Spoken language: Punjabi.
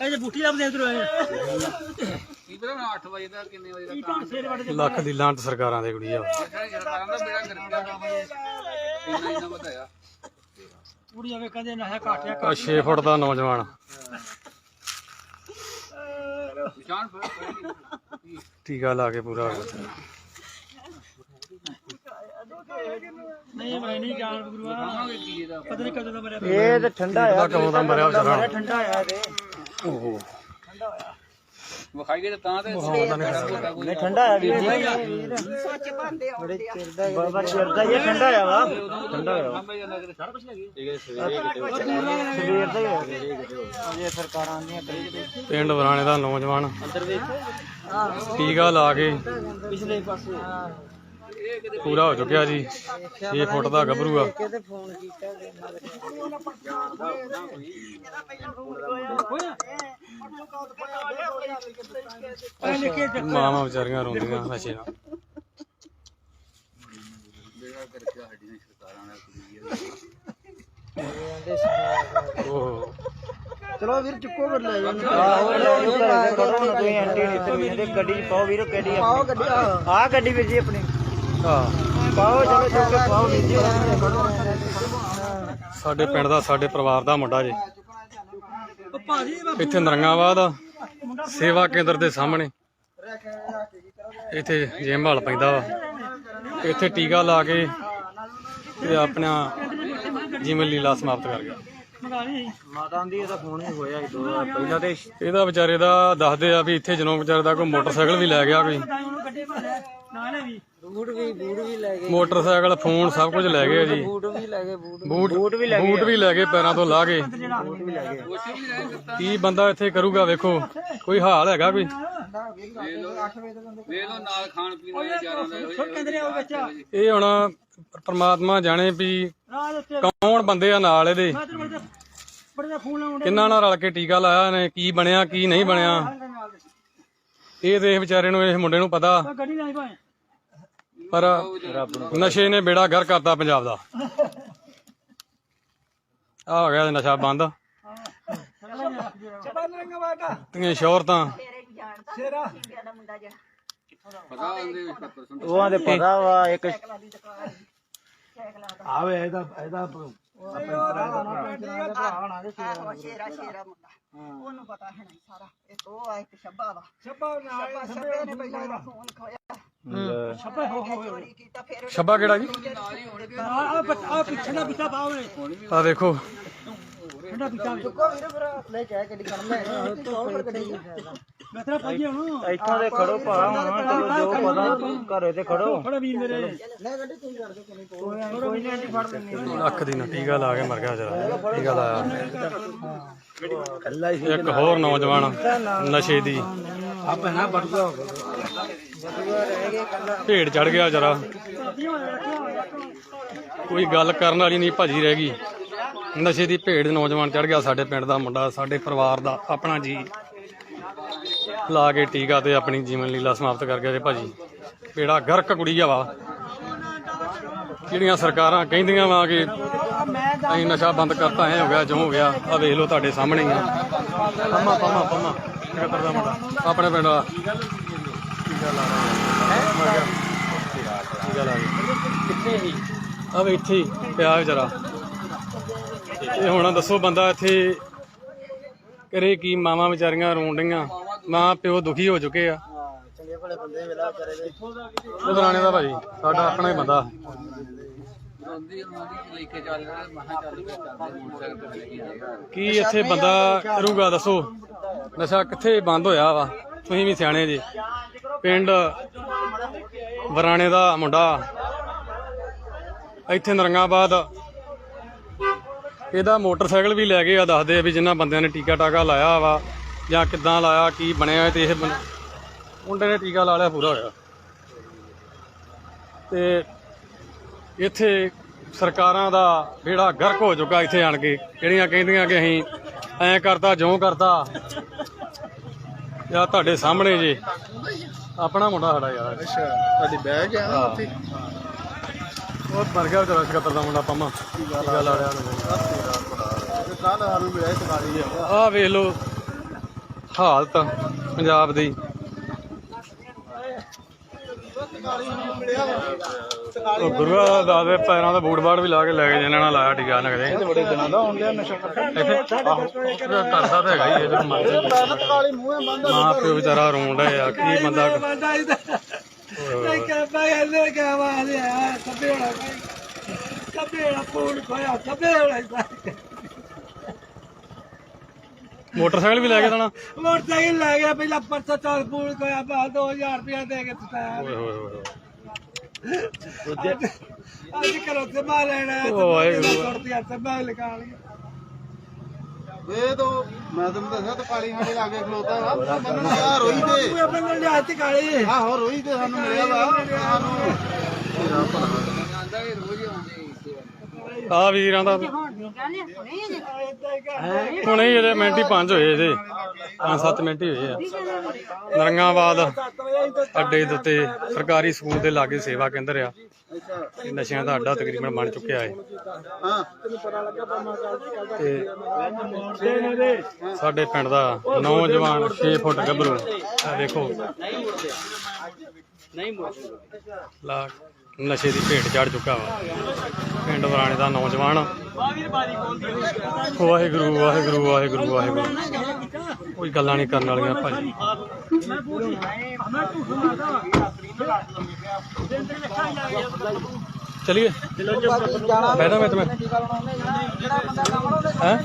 ਇਹ ਜੇ ਬੂਟੀ ਲੱਭਦੇ ਇਧਰ ਆਏ ਕੀ ਪਤਾ ਮੈਂ 8 ਵਜੇ ਦਾ ਕਿੰਨੇ ਵਜੇ ਦਾ ਕੀ ਤਾਂ ਸੇਰ ਵੜ ਲੱਖ ਦੀ ਲਾਂਟ ਸਰਕਾਰਾਂ ਦੇ ਕੁੜੀ ਆ ਜਿਹੜਾ ਸਰਕਾਰਾਂ ਦਾ ਬੇੜਾ ਗਰਕ ਇੰਨਾ ਇੰਨਾ ਵਧਾਇਆ ਕੁੜੀ ਆਵੇ ਕਹਿੰਦੇ ਨਸ਼ਾ ਕਾਟਿਆ ਆ 6 ਫੁੱਟ ਦਾ ਨੌਜਵਾਨ। ਨਿਸ਼ਾਨ ਫਿਰ ਟੀਕਾ ਲਾ ਕੇ ਪੂਰਾ ਹੋ ਗਿਆ। ਨਹੀਂ ਮੈਂ ਨਹੀਂ ਜਾਣ ਗੁਰੂਆ ਕਹਾਂਗੇ ਕੀ ਇਹਦਾ। ਪਤਾ ਨਹੀਂ ਕਦੋਂ ਦਾ ਮਰਿਆ ਇਹ ਤਾਂ ਠੰਡਾ ਇਹਦਾ ਕਦੋਂ ਦਾ ਮਰਿਆ ਵਿਚਾਰਾ ਠੰਡਾ ਆ ਤੇ ਓਹੋ। ਵਿਖਾਈ ਗਏ ਤਾਂ ਤੇ ਨਹੀਂ ਠੰਡਾ ਆ ਵੀਰ। ਜੀ ਸੱਚ ਬੰਦੇ ਆਉਂਦੇ ਆ। ਬਾਬਾ ਚਿਰਦਾ ਇਹ ਠੰਡਾ ਆ ਵਾ। ਠੰਡਾ ਆ ਸਾਹਮਣੇ ਜਾਂਦਾ ਕਿ ਸਾਰਾ ਕੁਝ ਲੱਗੀ ਸਵੇਰ ਦਾ ਹੀ ਆ। ਇਹ ਸਰਕਾਰਾਂ ਦੀਆਂ ਕਈ ਪਿੰਡ ਵਰਾਣੇ ਦਾ ਨੌਜਵਾਨ। ਅੰਦਰ ਵੇਖ। ਟੀਕਾ ਲਾ ਕੇ ਪਿਛਲੇ ਪਾਸੇ। ਪੂਰਾ ਹੋ ਚੁੱਕਿਆ ਜੀ। 6 ਫੁੱਟ ਦਾ ਗੱਭਰੂ ਆ। ਕਿਤੇ ਫੋਨ ਕੀਤਾ ਮਾਵਾਂ ਵਿਚਾਰੀਆਂ ਰੋਂਦੀਆਂ ਨਸ਼ੇ ਨਾਲ। ਚਲੋ ਵੀਰ ਚੁੱਕੋ ਕਰ ਲੈ ਆਹੋ ਜਾਓ ਘਰੇ ਤੇ ਖੜੋ ਨਾ ਤੁਸੀਂ ਐਂਟੀ ਨਹੀਂ ਤੇ ਵੇਖਦੇ ਗੱਡੀ 'ਚ ਪਾਓ ਵੀਰ ਗੱਡੀ ਪਾਓ ਗੱਡੀ ਆਹ। ਗੱਡੀ ਵੀਰ ਜੀ ਆਪਣੀ। ਪਾਓ ਚਲੋ ਚੁੱਕ ਕੇ ਪਾਓ ਵੀਰ ਜੀ ਸਾਡੇ ਪਿੰਡ ਦਾ ਸਾਡੇ ਪਰਿਵਾਰ ਦਾ ਮੁੰਡਾ ਜੀ। ਇੱਥੇ ਨਰੰਗਾਬਾਦ ਆ, ਸੇਵਾ ਕੇਂਦਰ ਦੇ ਸਾਹਮਣੇ। ਇੱਥੇ ਜਿਮ ਪੈਂਦਾ ਵਾ। ਇੱਥੇ ਟੀਕਾ ਲਾ ਕੇ ਤੇ ਆਪਣਾ ਜੀਵਨ ਲੀਲਾ ਸਮਾਪਤ ਕਰ ਗਿਆ। ਮਾਤਾ ਦੀ ਇਹਦਾ ਫੋਨ ਹੀ ਹੋਇਆ ਸੀ ਦੋ ਵਾਰ ਪਹਿਲਾਂ ਤੇ ਇਹਦਾ ਵਿਚਾਰੇ ਦਾ ਦੱਸਦੇ ਆ ਵੀ ਇੱਥੇ ਜਦੋਂ ਵਿਚਾਰੇ ਦਾ ਕੋਈ ਮੋਟਰਸਾਈਕਲ ਵੀ ਲੈ ਗਿਆ ਕੋਈ। ਬੂਟ ਵੀ ਬੂਟ ਵੀ ਲੈ ਗਏ। ਮੋਟਰਸਾਈਕਲ ਫੋਨ ਸਭ ਕੁਝ ਲੈ ਗਏ ਜੀ। ਬੂਟ ਵੀ ਲੈ ਗਏ ਬੂਟ ਬੂਟ ਬੂਟ ਵੀ ਲੈ ਗਏ। ਬੂਟ ਵੀ ਲੈ ਗਏ ਪੈਰਾਂ ਤੋਂ ਲਾ ਕੇ। ਬੂਟ ਵੀ ਲੈ ਗਏ। ਕੀ ਬੰਦਾ ਇੱਥੇ ਕਰੂਗਾ ਵੇਖੋ। ਕੋਈ ਹਾਲ ਹੈਗਾ ਕੋਈ? ਇਹ ਹੁਣ ਪ੍ਰਮਾਤਮਾ ਜਾਣੇ ਵੀ ਕੌਣ ਬੰਦੇ ਆ ਨਾਲ ਇਹਦੇ? ਕਿੰਨਾਂ ਨਾਲ ਰਲ ਕੇ ਟੀਕਾ ਲਾਇਆ ਨੇ ਕੀ ਬਣਿਆ ਕੀ ਨਹੀਂ ਬਣਿਆ? ਇਹ ਇਹ ਵਿਚਾਰੇ ਨੂੰ ਇਹ ਮੁੰਡੇ ਨੂੰ ਪਤਾ। ਪਰ ਨਸ਼ੇ ਨੇ ਬੇੜਾ ਗਰ ਕਰਤਾ ਪੰਜਾਬ ਦਾ। ਆ ਹੋ ਗਿਆ ਨਸ਼ਾ ਬੰਦ। ਤੀਆਂ ਸ਼ੌਹਰਤਾਂ। ਦਾ ਪਤਾ ਵਾ ਇੱਕ ਆਵੇ ਇਹਦਾ ਇਹਦਾ ਉਹਨੂੰ ਪਤਾ ਹੈ ਨਹੀਂ ਸਾਰਾ। ਇੱਕ ਉਹ ਆ ਇੱਕ ਸ਼ੱਬਾ ਵਾ। ਛੱਪਾ ਸ਼ੱਬਾ ਸ਼ੱਬੇ ਨੇ ਪਹਿਲਾਂ ਇਹਦਾ ਫੋਨ ਖੋਇਆ। ਛੱਪਾ ਹੋ। ਹੋ ਫਿਰ ਛੱਬਾ ਕਿਹੜਾ ਜੀ? ਆ ਆ ਆ ਪਿੱਛੇ ਦਾ ਪਾਓ ਨੇ ਆ ਦੇਖੋ। ਠੰਡਾ ਪਿੱਛਾ ਵੀ। ਲੈ ਕੇ ਗੱਡੀ ਕਰਨ ਲੈ ਮੈਂ ਤੇਰਾ ਪਾਜੀ ਹੁਣ ਇੱਥੋਂ ਦੇ ਖੜੋ ਭਾ ਹੁਣ ਚਲੋ ਜੋ ਪਤਾ ਘਰੇ ਤੇ ਖੜੋ। ਥੋੜਾ ਵੀਰ ਮੇਰੇ। ਕੋਈ ਨਹੀਂ ਆਂਟੀ ਫੜ ਲੈਣੀ ਅੱਖ ਦੀ ਨਾ ਟੀਕਾ ਲਾ ਕੇ ਮਰ ਗਿਆ ਜਰਾ। ਟੀਕਾ ਲਾਇਆ। ਕੱਲਾ ਹੀ ਇੱਕ ਹੋਰ ਨੌਜਵਾਨ ਨਸ਼ੇ ਦੀ। ਆਪੇ ਨਾ ਬੜੂਗਾ ਭੇੜ ਚੜ ਗਿਆ ਜਰਾ। ਕੋਈ ਗੱਲ ਕਰਨ ਵਾਲੀ ਨਹੀਂ ਭਾਜੀ ਰਹਿ ਗਈ। ਨਸ਼ੇ ਦੀ ਭੇੜ ਨੌਜਵਾਨ ਚੜ ਗਿਆ ਸਾਡੇ ਪਿੰਡ ਦਾ ਮੁੰਡਾ, ਸਾਡੇ ਪਰਿਵਾਰ ਦਾ, ਆਪਣਾ ਜੀ। ਲਾ ਕੇ ਟੀਕਾ ਤੇ ਆਪਣੀ ਜੀਵਨ ਲੀਲਾ ਸਮਾਪਤ ਕਰ ਗਿਆ ਤੇ ਭਾਜੀ। ਬੇੜਾ ਗਰਕ ਕੁੜੀ ਆ ਵਾ। ਜਿਹੜੀਆਂ ਸਰਕਾਰਾਂ ਕਹਿੰਦੀਆਂ ਵਾ ਕਿ ਅਸੀਂ ਨਸ਼ਾ ਬੰਦ ਕਰਤਾ, ਐ ਹੋ ਗਿਆ ਜੋ ਹੋ ਗਿਆ ਆ ਵੇਖ ਲਓ ਤੁਹਾਡੇ ਸਾਹਮਣੇ ਹੀ ਆ। ਪੰਮਾ ਪੰਮਾ ਪੰਮਾ। ਦਾ ਮੁੰਡਾ? ਆਪਣੇ ਪਿੰਡ ਦਾ। ਟੀਕਾ ਲਾ ਰਿਹਾ ਟੀਕਾ ਲਾ ਰਿਹਾ ਕਿੱਥੇ ਹੀ ਆ ਵੇ ਇੱਥੇ ਹੀ ਪਿਆ ਵਿਚਾਰਾ ਇਹ ਹੁਣ ਦੱਸੋ ਬੰਦਾ ਇੱਥੇ ਕਰੇ ਕੀ? ਮਾਵਾਂ ਵਿਚਾਰੀਆਂ ਰੋਣ ਮਾਂ ਪਿਓ ਦੁਖੀ ਹੋ ਚੁੱਕੇ ਆ। ਚੰਗੇ ਭਲੇ ਬੰਦੇ ਵੇਲਾ ਕਰੇ ਦੇ ਇਹ ਪੁਰਾਣੇ ਦਾ ਭਾਜੀ ਸਾਡਾ ਆਪਣਾ ਹੀ ਬੰਦਾ। ਕੀ ਇੱਥੇ ਬੰਦਾ ਕਰੂਗਾ ਦੱਸੋ? ਨਸ਼ਾ ਕਿੱਥੇ ਬੰਦ ਹੋਇਆ ਵਾ? ਤੁਸੀਂ ਵੀ ਸਿਆਣੇ ਜੀ। ਪਿੰਡ ਵਰਾਣੇ ਦਾ ਮੁੰਡਾ। ਇੱਥੇ ਨਰੰਗਾਬਾਦ ਇਹਦਾ ਮੋਟਰਸਾਈਕਲ ਵੀ ਲੈ ਗਏ ਆ, ਦੱਸਦੇ ਆ ਵੀ ਜਿਨ੍ਹਾਂ ਬੰਦਿਆਂ ਨੇ ਟੀਕਾ ਟਾਕਾ ਲਾਇਆ ਵਾ ਜਾਂ ਕਿੱਦਾਂ ਲਾਇਆ, ਕੀ ਬਣਿਆ ਤੇ ਇਹ ਬਣ- ਮੁੰਡੇ ਨੇ ਟੀਕਾ ਲਾ ਲਿਆ, ਪੂਰਾ ਹੋਇਆ। ਤੇ ਇੱਥੇ ਸਰਕਾਰਾਂ ਦਾ ਬੇੜਾ ਗਰਕ ਹੋ ਚੁੱਕਾ ਇੱਥੇ ਆਣ ਕੇ, ਜਿਹੜੀਆਂ ਕਹਿੰਦੀਆਂ ਕਿ ਅਸੀਂ ਐਂ ਕਰਤਾ, ਜਿਉਂ ਕਰਤਾ। ਜਾਂ ਤੁਹਾਡੇ ਸਾਹਮਣੇ ਜੀ। ਆਪਣਾ ਮੁੰਡਾ ਸਾਡਾ ਯਾਰ। ਅੱਛਾ। ਤੁਹਾਡੀ ਬੈਗ ਆ ਹਾਂ। ਉਹ ਮਰ ਗਿਆ ਵਿਚਾਰਾ ਸਕੱਤਰ ਦਾ ਮੁੰਡਾ ਪੰਮਾ। ਕੀ ਗੱਲ ਆ? ਰਿਹਾ ਕੱਲ ਹਾਰੂ ਮਿਲਿਆ ਸਕਾਲੀ ਆ। ਆਹ ਵੇਖ ਲਓ। ਹਾਲਤ ਪੰਜਾਬ ਦੀ। ਉਹ ਗੁਰੂਆ ਦਾਦੇ ਪੈਰਾਂ ਦਾ ਬੂਟ ਬਾੜ ਵੀ ਲਾ ਕੇ ਲੈ ਗਏ ਜਿਨ੍ਹਾਂ ਨਾਲ ਲਾਇਆ ਟਿਕਾ ਨਾ ਕਦੇ। ਬੜੇ ਦਿਨਾਂ ਦਾ ਹੁੰਦਿਆ ਨਸ਼ਾ ਇੱਥੇ ਆਹੋ ਕਰਦਾ ਤਾਂ ਹੈਗਾ ਹੀ ਇਹਦੇ ਮਰ ਕਾਲੀ ਮੂੰਹ ਬੰਦ ਮਾਂ ਪਿਓ ਵਿਚਾਰਾ ਰੋਣ ਡਿਆ ਆ ਕੀ ਬੰਦਾ ਨਹੀਂ ਕਹਿੰਦਾ ਇਹਨੇ ਕਿਹਾ ਵਾਲੇ ਆ ਸਭੇ ਹੋਣਾ ਸਭੇ ਹੋਣਾ ਪੂਰ ਖੋਇਆ ਸਭੇ ਹੋਣਾ ਮੋਟਰਸਾਈਕਲ ਵੀ ਲੈ ਕੇ ਦੇਣਾ। ਮੋਟਰਸਾਈਕਲ ਲੈ ਗਿਆ ਪਹਿਲਾਂ ਪਰਸਾ ਚਾਲ ਪੂਰ ਖੋਇਆ ਬਾ 2000 ਰੁਪਇਆ ਦੇ ਕੇ ਦਿੱਤਾ। ਓਏ ਹੋਏ ਹੋਏ ਹੋਏ। ਅੱਜ ਕਰੋ ਤੇ ਮਾ ਲੈਣਾ ਓ ਵਾਹਿਗੁਰੂ। ਸੁਰਤੀਆਂ ਸਭਾ ਲਗਾ ਲਈ ਵੇ ਤੋ ਮੈਂ ਤੁਹਾਨੂੰ ਦੱਸਿਆ ਤੇ ਕਾਲੀ ਸਾਡੇ ਲਾਗੇ ਖਲੋਤਾ ਵਾ। ਬੰਨਣ ਆ ਰੋਈ ਤੇ। ਤੂੰ ਆਪਣੇ ਨਾਲ ਲਿਆ ਤੇ ਕਾਲੇ। ਆਹੋ ਰੋਈ ਤੇ ਸਾਨੂੰ ਮਿਲਿਆ ਵਾ। ਸਾਨੂੰ ਆਂਦਾ ਇਹ ਰੋਜ਼ ਹੀ ਆਉਂਦੇ ਆ ਵੀਰਾਂ ਦਾ। ਹੁਣੇ ਹੀ ਮਿੰਟ ਹੀ ਪੰਜ ਹੋਏ ਇਹਦੇ। ਪੰਜ ਸੱਤ ਮਿੰਟ ਹੀ ਹੋਏ ਆ। ਨਰੰਗਾਬਾਦ ਅੱਡੇ ਦੇ ਉੱਤੇ ਸਰਕਾਰੀ ਸਕੂਲ ਦੇ ਲਾਗੇ ਸੇਵਾ ਕੇਂਦਰ ਆ। ਇਹ ਨਸ਼ਿਆਂ ਦਾ ਅੱਡਾ ਤਕਰੀਬਨ ਬਣ ਚੁੱਕਿਆ ਹੈ। ਤੇ ਸਾਡੇ ਪਿੰਡ ਦਾ ਨੌਜਵਾਨ 6 ਫੁੱਟ ਗੱਭਰੂ ਆ ਨਸ਼ੇ ਦੀ ਭੇਟ ਚੜ ਚੁੱਕਾ ਵਾ। ਪਿੰਡ ਵਰਾਣੇ ਦਾ ਨੌਜਵਾਨ। ਵਾਹਿਗੁਰੂ ਵਾਹਿਗੁਰੂ ਵਾਹਿਗੁਰੂ ਵਾਹਿਗੁਰੂ। ਕੋਈ ਗੱਲਾਂ ਨਹੀਂ ਕਰਨ ਵਾਲੀਆਂ ਭਾਜੀ। ਚਲਿਏ। ਮੈਡਮ ਮੈਂ। ਤੁਮੇ ਹੈ?